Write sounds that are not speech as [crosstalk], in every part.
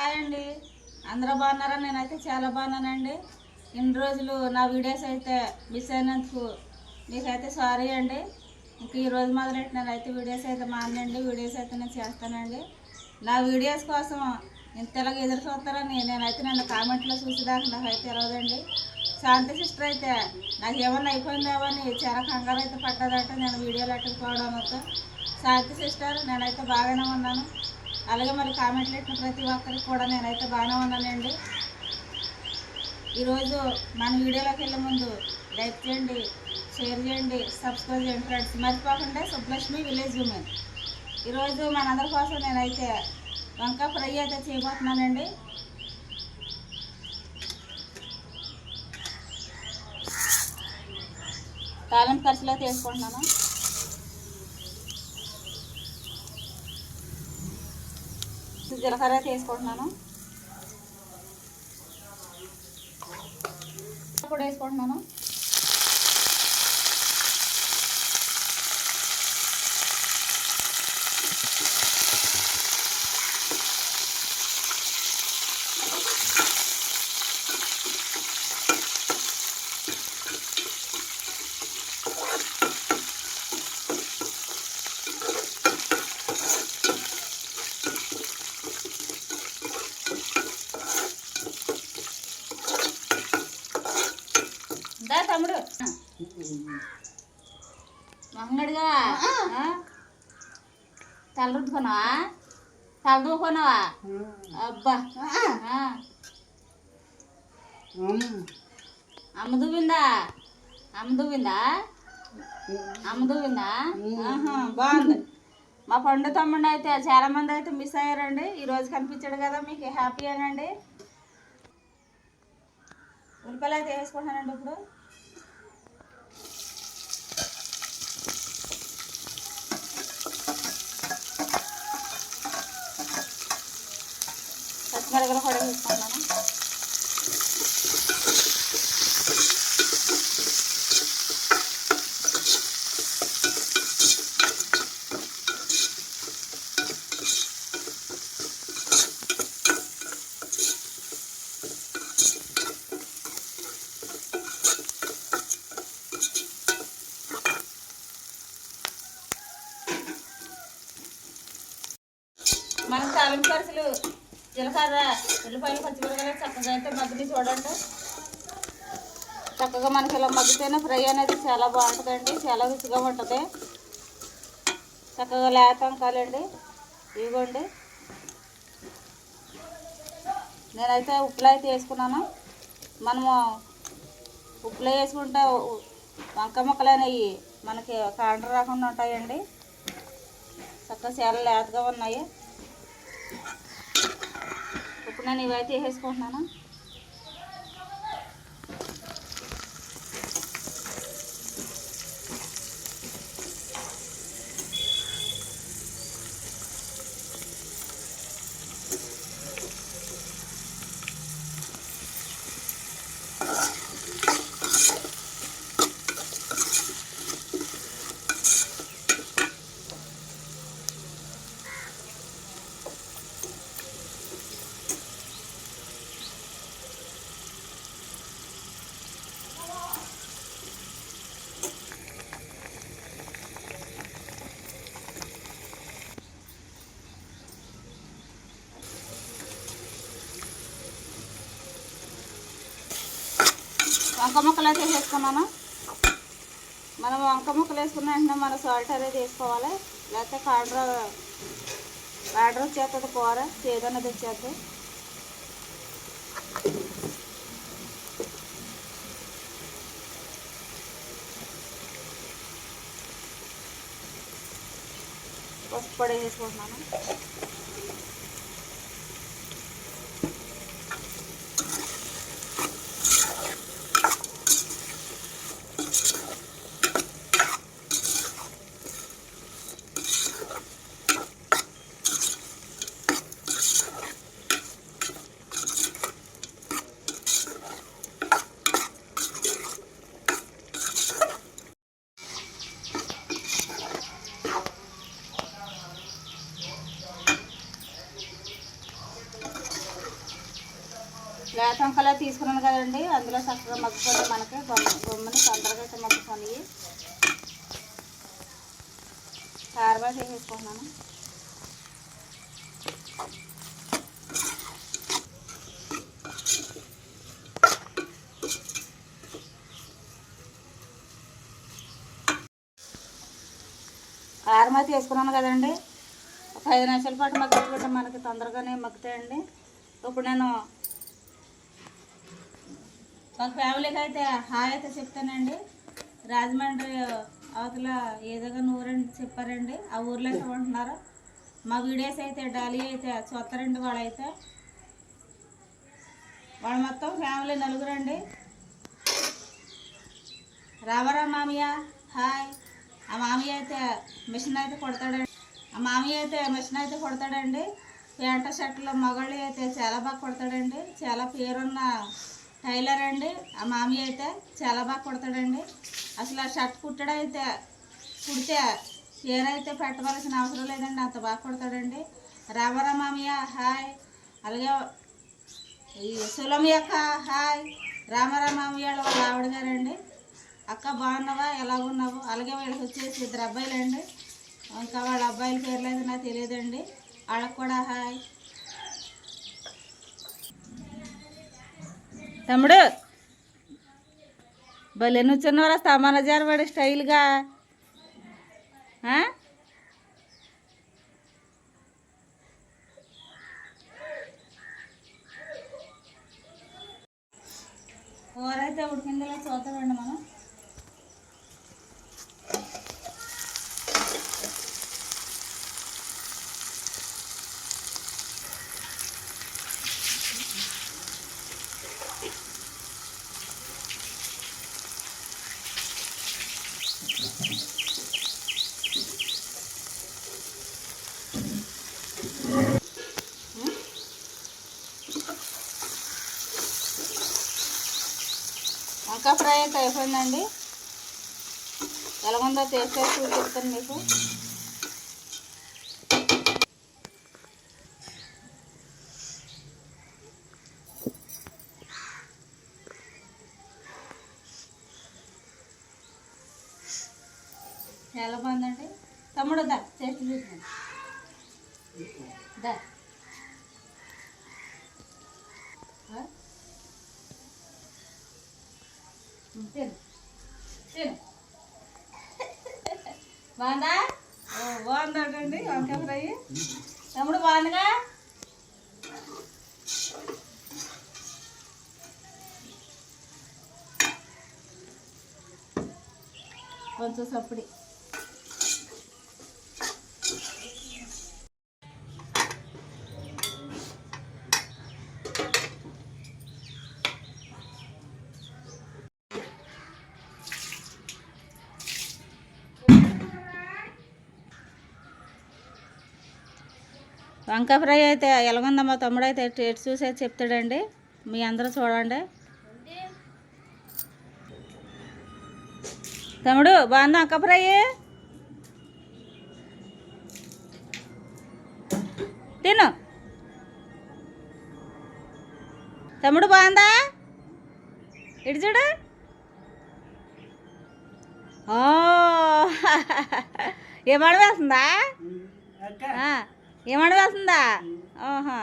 Hi అండి. అందరూ బాగున్నారా? నేనైతే చాలా బాగున్నానండి. ఇన్ని రోజులు నా వీడియోస్ అయితే మిస్ అయినందుకు మీకైతే సారీ అండి. ఇంక ఈరోజు మొదలెట్టి నేనైతే వీడియోస్ అయితే మానండి వీడియోస్ అయితే నేను చేస్తానండి. నా వీడియోస్ కోసం ఇంతలాగా ఎదురు చూస్తారని నేనైతే నన్ను కామెంట్లో చూసేదాకా నాకైతే తెలియదండి శాంతి సిస్టర్ అయితే నాకు ఏమన్నా అయిపోయిందేమో అని చాలా కంగారు అయితే పడ్డదంటే. నేను వీడియోలు అట్టుకుపోవడంతో శాంతి సిస్టర్ నేనైతే బాగానే ఉన్నాను. అలాగే మరి కామెంట్లు పెట్టిన ప్రతి ఒక్కరికి కూడా నేనైతే బాగానే ఉన్నానండి. ఈరోజు మన వీడియోలోకి వెళ్ళే ముందు లైక్ చేయండి షేర్ చేయండి సబ్స్క్రైబ్ చేయండి ఫ్రెండ్స్. మర్చిపోకుండా సుబ్బలక్ష్మి విలేజ్ ఉమెన్. ఈరోజు మనందరి కోసం నేనైతే వంకాయ ఫ్రై అయితే చేయబోతున్నానండి. తాళం ఖర్చులో తీసుకుంటున్నాను జీలకర్ర తీసుకుంటున్నాను. కూడా వేసుకుంటున్నాను దా తమ్ముడు మంగడిగా తల రుద్దుకున్నావా? తల దూకున్నావా? అబ్బా. అమ్మ దువ్విందా అమ్మ దువ్విందా అమ్మ దువ్విందా బాగుంది. మా పండు తమ్ముడు అయితే చాలా మంది అయితే మిస్ అయ్యారండి. ఈ రోజు కనిపించాడు కదా మీకు హ్యాపీ అనండి. ఉల్లిపాయలు అయితే వేసుకుంటానండి ఇప్పుడు. పచ్చిమిరపకాయలు కూడా వేసుకుంటాను మన తాలింపు ఖర్చులు జీలకర్ర ఉల్లిపాయలు పచ్చిమిరపకాయలు చక్కగా అయితే మగ్గిని చూడండి. చక్కగా మనకి ఇలా మగ్గితేనే ఫ్రై అనేది చాలా బాగుంటుందండి చాలా రుచిగా ఉంటుంది. చక్కగా లేతాం కాలండి. ఇవ్వండి నేనైతే ఉప్పులో అయితే వేసుకున్నాను. మనము ఉప్పులో వేసుకుంటే వంక వంకాయ అనేవి మనకి కాండ రాకుండా ఉంటాయండి. చక్కగా చాలా లేతగా ఉన్నాయి. ఇప్పుడు నేను ఇవైతే వేసేసుకుంటున్నాను వంక ముక్కలు అయితే వేసుకున్నాను. మనం వంక ముక్కలు వేసుకున్న వెంటనే మనం సాల్ట్ అనేది వేసుకోవాలి. లేకపోతే కాడ్ర ఆర్డర్ వచ్చేస్తుంది కూర చేదన్నది వచ్చేస్తుంది. పసుపు పొడి వేసుకుంటున్నాను. లేత వంకలే తీసుకున్నాను కదండి. అందులో చక్కగా మగ్గుకొని మనకి గొమ్మ గొమ్మని తొందరగా అయితే మగ్గుకొని కారం వేసేసుకుంటున్నాను కారం అయితే వేసుకున్నాను కదండి. ఒక ఐదు నిమిషాల పాటు మగ్గించుకుంటే మనకి తొందరగానే మగ్గుతాయండి. ఇప్పుడు నేను ఒక ఫ్యామిలీకి అయితే హాయ్ అయితే చెప్తానండి. రాజమండ్రి అవతల ఏదోగా ఊరండి చెప్పారండి. ఆ ఊర్లో అయితే ఉంటున్నారు. మా వీడియోస్ అయితే డాలీ అయితే చూస్తారండి వాళ్ళైతే. వాళ్ళు మొత్తం ఫ్యామిలీ నలుగురండి. రావరా మామయ్య హాయ్. ఆ మామయ్య అయితే మిషన్ అయితే కొడతాడండి. ఆ మామయ్య అయితే మిషన్ అయితే కొడతాడండి. ప్యాంట షర్ట్లో మగళ్ళు అయితే చాలా బాగా కొడతాడండి. చాలా పేరున్న టైలర్ అండి. ఆ మామయ్య అయితే చాలా బాగా కుడతాడండి. అసలు ఆ షర్ట్ కుట్టడం అయితే కుడితే పేరైతే పెట్టవలసిన అవసరం లేదండి. అంత బాగా కుడతాడండి. రామరా మామయ్య హాయ్. అలాగే ఈ సులమి అక్క హాయ్. రామరా మామయ్య వాళ్ళ ఆవిడ గారండి. అక్క బాగున్నావా? ఎలాగున్నావు అలాగే వీళ్ళకి వచ్చేసి ఇద్దరు అబ్బాయిలండి. ఇంకా వాళ్ళ అబ్బాయిల పేర్లు అయితే నాకు తెలియదండి. వాళ్ళకి కూడా హాయ్. తమ్ముడు. భలే నుంచున్నవరా సమాన పడే స్టైల్గా ఆ? కూర అయితే ఉడికిందిలా చూద్దామండి మనం వంకాయ ఫ్రై అయితే అయిపోయిందండి. ఎలాగుందో టేస్ట్ అయితే చూసి చెప్తాను మీకు. ఎలా బాగుందండి? తమ్ముడు దా చేసి చూసాను దా. తిను. తిను. బాగుందా? ఓ బాగుందండి వంకాయ ఫ్రై? తమ్ముడు బాగుందిగా? కొంచెం సప్పుడి. వంకాయ ఫ్రై అయితే ఎలాగుందో మా తమ్ముడు అయితే టేస్ట్ చూసి అయితే చెప్తాడండి? మీ అందరూ చూడండి. తమ్ముడు బాగుందా వంకాయ ఫ్రై తిను. తమ్ముడు బాగుందా? ఇటు చూడు. ఓ [laughs] ఏమడ వేస్తుందా ఆ, ఏమడ వేస్తుందా ఓహా.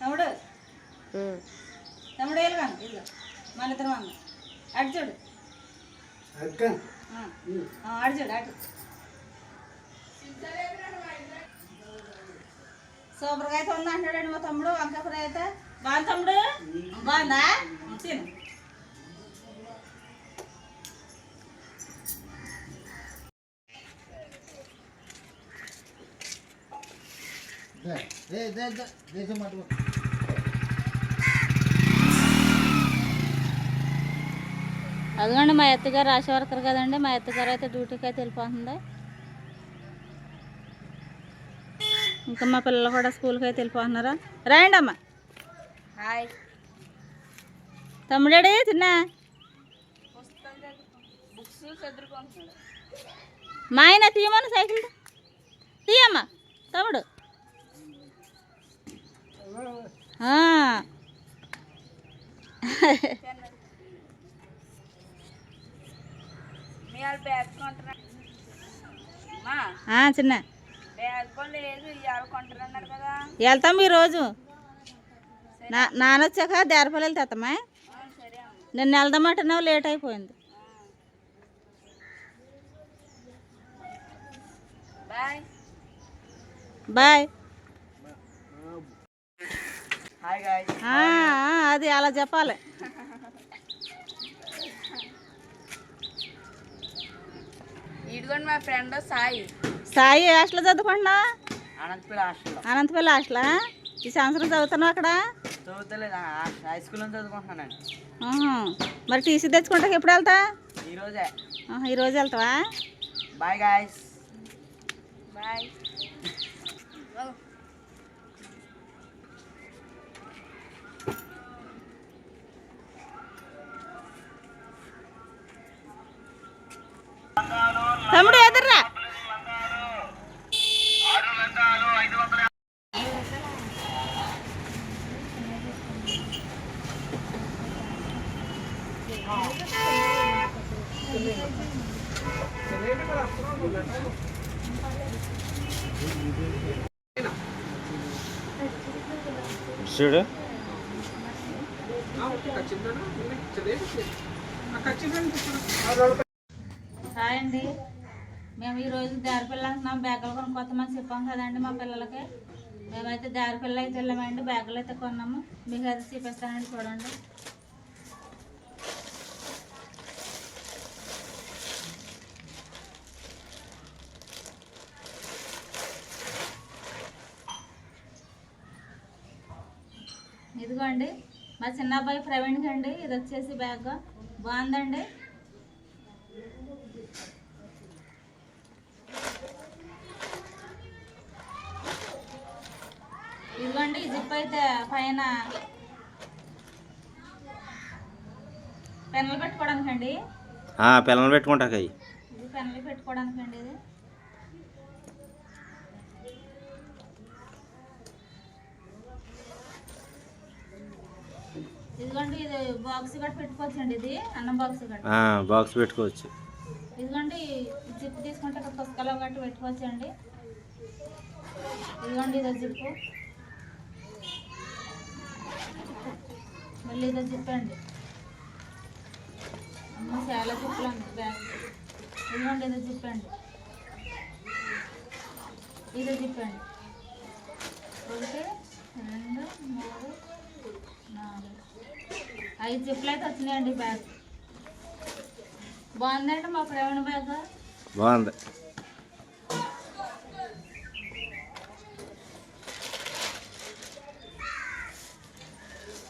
తమ్ముడు. తమ్ముడు వెళ్ళగాను ఇదిగో మన ఇద్దరం అన్న అటు చూడు. ఆ, ఆ, అటు చూడు అటు. సూపర్గా అయితే ఉంది అంటాడండి మా తమ్ముడు వంకాయ ఫ్రై అయితే. బాగుంది తమ్ముడు? బాగుందా? తిను. అదిగోండి మా ఎత్తగారు ఆశా వర్కర్ కదండి మా ఎత్తగారు అయితే డ్యూటీకి అయితే వెళ్ళిపోతుంది. ఇంకా మా పిల్లలు కూడా స్కూల్కి అయితే వెళ్ళిపోతున్నారా? రాయండి అమ్మ. హాయ్. తమ్ముడాడి తిన్నా? మా ఆయన తీయమని సైకిల్ తీయమ్మా తమ్ముడు ఆ. మీ వాళ్ళు బ్యాగ్ కొంటారా మా ఆ, చిన్న. వెళ్తాం ఈరోజు. నా నానొచ్చాక దేరపల్లి అమ్మ నిన్న వెళ్దామంటున్నావు లేట్ అయిపోయింది. బాయ్. బాయ్. అది అలా చెప్పాలి. ఇదిగోండి మా ఫ్రెండ్ సాయి. సాయి హాస్టల్ చదువుకుంటున్నా? అనంతపల్లి హాస్టలా? ఈ సంవత్సరం చదువుతున్నావు అక్కడ? చదువుతలేదు హై స్కూల్లో చదువుకుంటున్నానండి ఆహా. మరి టీసీ తెచ్చుకుంటాక ఎప్పుడు వెళ్తా? ఈరోజే ఈరోజు వెళ్తావా? బాయ్ గాయస్ బాయ్ తమ్ముడు ఎదుర్రా చూడు. హాయ్ అండి. మేము ఈరోజు దారి అంటున్నాం బ్యాగులు కొనుక్కు చెప్పాం కదండి మా పిల్లలకి. మేమైతే దారిపిల్ల అయితే వెళ్ళామండి బ్యాగులు అయితే కొన్నాము. మీకు అయితే చూపిస్తానండి చూడండి. ఇదిగోండి. మా చిన్న అబ్బాయి ప్రవీణ్కి అండి. ఇది వచ్చేసి బ్యాగ్ బాగుందండి. ఇదిగోండి జిప్ అయితే పైన పెన్నులు పెట్టుకోవడానికి అండి పిల్లలు పెట్టుకుంటాక పెన్నులు పెట్టుకోవడానికి అండి ఇది. ఇదిగోండి ఇది బాక్స్ పెట్టుకోవచ్చండి ఇది అన్నం బాక్స్ బాక్స్ పెట్టుకోవచ్చు. ఇదిగోండి జిప్ తీసుకుంటే ఇక్కడ పుస్తకాలు గట్ట పెట్టుకోవచ్చండి. ఇదిగోండి ఇదో జిప్పు మళ్ళీ ఇదో జిప్ అండి. అమ్మ చాలా జిప్పులు బ్యాగ్. ఇదిగోండి ఇదో జిప్ అండి. ఇదో జిప్ అండి. ఒకటి రెండు మూడు ఐదు జిప్లు అయితే వచ్చినాయండి బ్యాగ్. బాగుందండి మా ప్రవీణ బ్యాగ్. బాగుంది.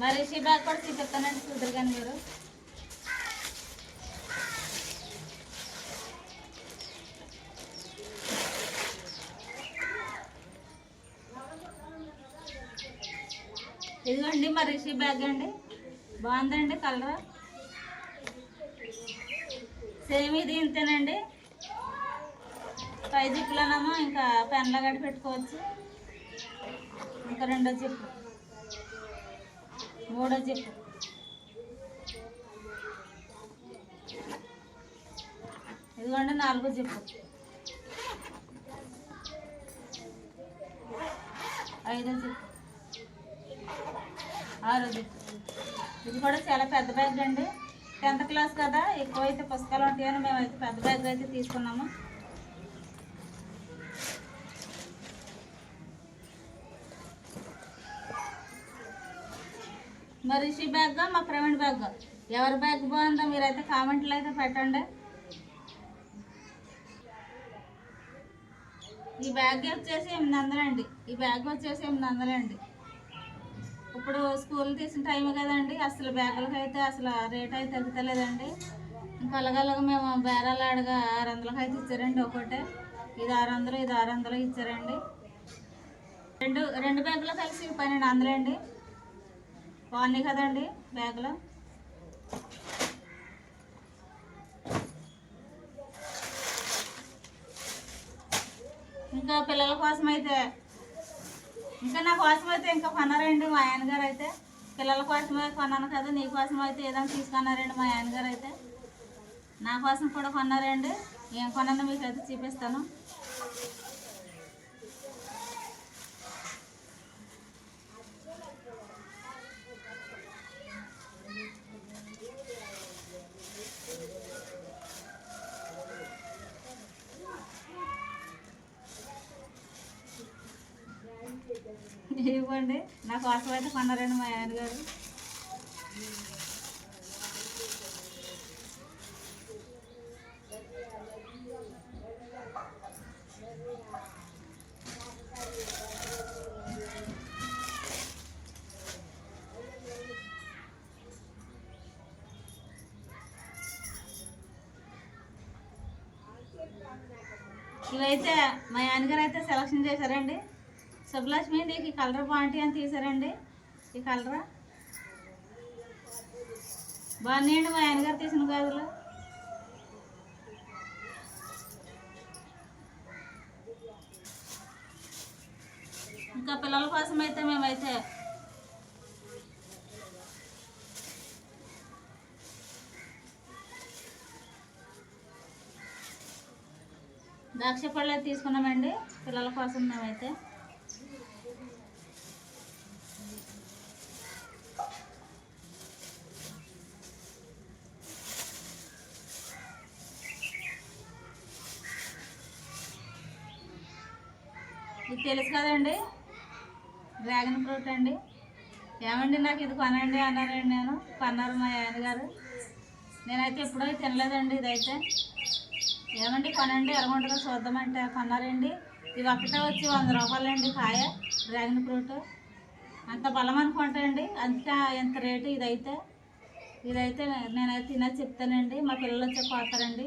మరి ఈ బ్యాగ్ కూడా చూపిస్తానండి చూద్దరు కానీ మీరు ఇదిగోండి మరి రిషి బ్యాగ్ అండి. బాగుందండి కలర్. సేమ్ ఇది ఇంతేనండి. పై జిప్పులోనేమో ఇంకా పెన్ల గడి పెట్టుకోవచ్చు. ఇంకా రెండో జిప్పు. మూడో జిప్పు. ఇదిగోండి నాలుగో జిప్పు. ఐదో జిప్పు. ఆరోజు ఇది కూడా చాలా పెద్ద బ్యాగ్ అండి. టెన్త్ క్లాస్ కదా ఎక్కువ అయితే పుస్తకాలు ఉంటాయని మేమైతే పెద్ద బ్యాగ్ అయితే తీసుకున్నాము. మరి రిషి బ్యాగ్ మా ప్రవీణ్ బ్యాగ్ ఎవరి బ్యాగ్ బాగుందో మీరైతే కామెంట్లు అయితే పెట్టండి. ఈ బ్యాగ్ వచ్చేసి ఎనిమిది వందలండి ఈ బ్యాగ్ వచ్చేసి ఎనిమిది వందలండి ఇప్పుడు స్కూల్ తీసిన టైం కదండి అసలు బ్యాగులకి అయితే అసలు రేట్ అయితే తగ్గుతలేదండి. కలగలగ మేము బేరాలు ఆడగా ఆరు వందలకి అయితే ఇచ్చారండి ఒకటే. ఇది ఆరు వందలు ఇది ఆరు వందలు ఇచ్చారండి. రెండు రెండు బ్యాగులు కలిసి పన్నెండు వందలండి బాగున్నాయి కదండి బ్యాగులు. ఇంకా పిల్లల కోసం అయితే ఇంకా నా కోసం అయితే ఇంకా కొన్నారండి మా ఆయనగారు అయితే. పిల్లల కోసమే కొన్నాను కదా నీ కోసం అయితే ఏదైనా తీసుకున్నారండి మా ఆయనగారు అయితే. నా కోసం కూడా కొన్నారండి. ఏం కొన్నానో మీకు అయితే చూపిస్తాను. ఇవ్వండి. నాకు కోసం అయితే కొన్నారండి మా ఆయన గారు ఇవైతే మా ఆయనగారు అయితే సెలక్షన్ చేశారండి. సుబ్బలక్ష్మి అండి ఈ కలర్ బాగుంటాయి అని తీసారండి. ఈ కలర్? బాగున్నాయండి మా ఆయనగారు తీసిన గాజులు? ఇంకా పిల్లల కోసం అయితే మేమైతే ద్రాక్ష పళ్ళు అయితే తీసుకున్నామండి. పిల్లల కోసం మేమైతే. ఇది తెలుసు కదండి? డ్రాగన్ ఫ్రూట్ అండి. ఏమండి నాకు ఇది కొనండి అన్నారండి నేను. కొన్నారు మా ఆయన గారు. నేనైతే ఎప్పుడో తినలేదండి ఇదైతే. ఏమండి కొనండి ఎరగొండగా చూద్దామంటే కొన్నారండి. ఇది ఒక్కటే వచ్చి వంద రూపాయలండి కాయ డ్రాగన్ ఫ్రూట్. అంత బలం అనుకుంటాయండి. అంత ఎంత రేటు ఇదైతే. ఇదైతే నేనైతే తినేది చెప్తానండి. మా పిల్లలు వచ్చి పోతారండి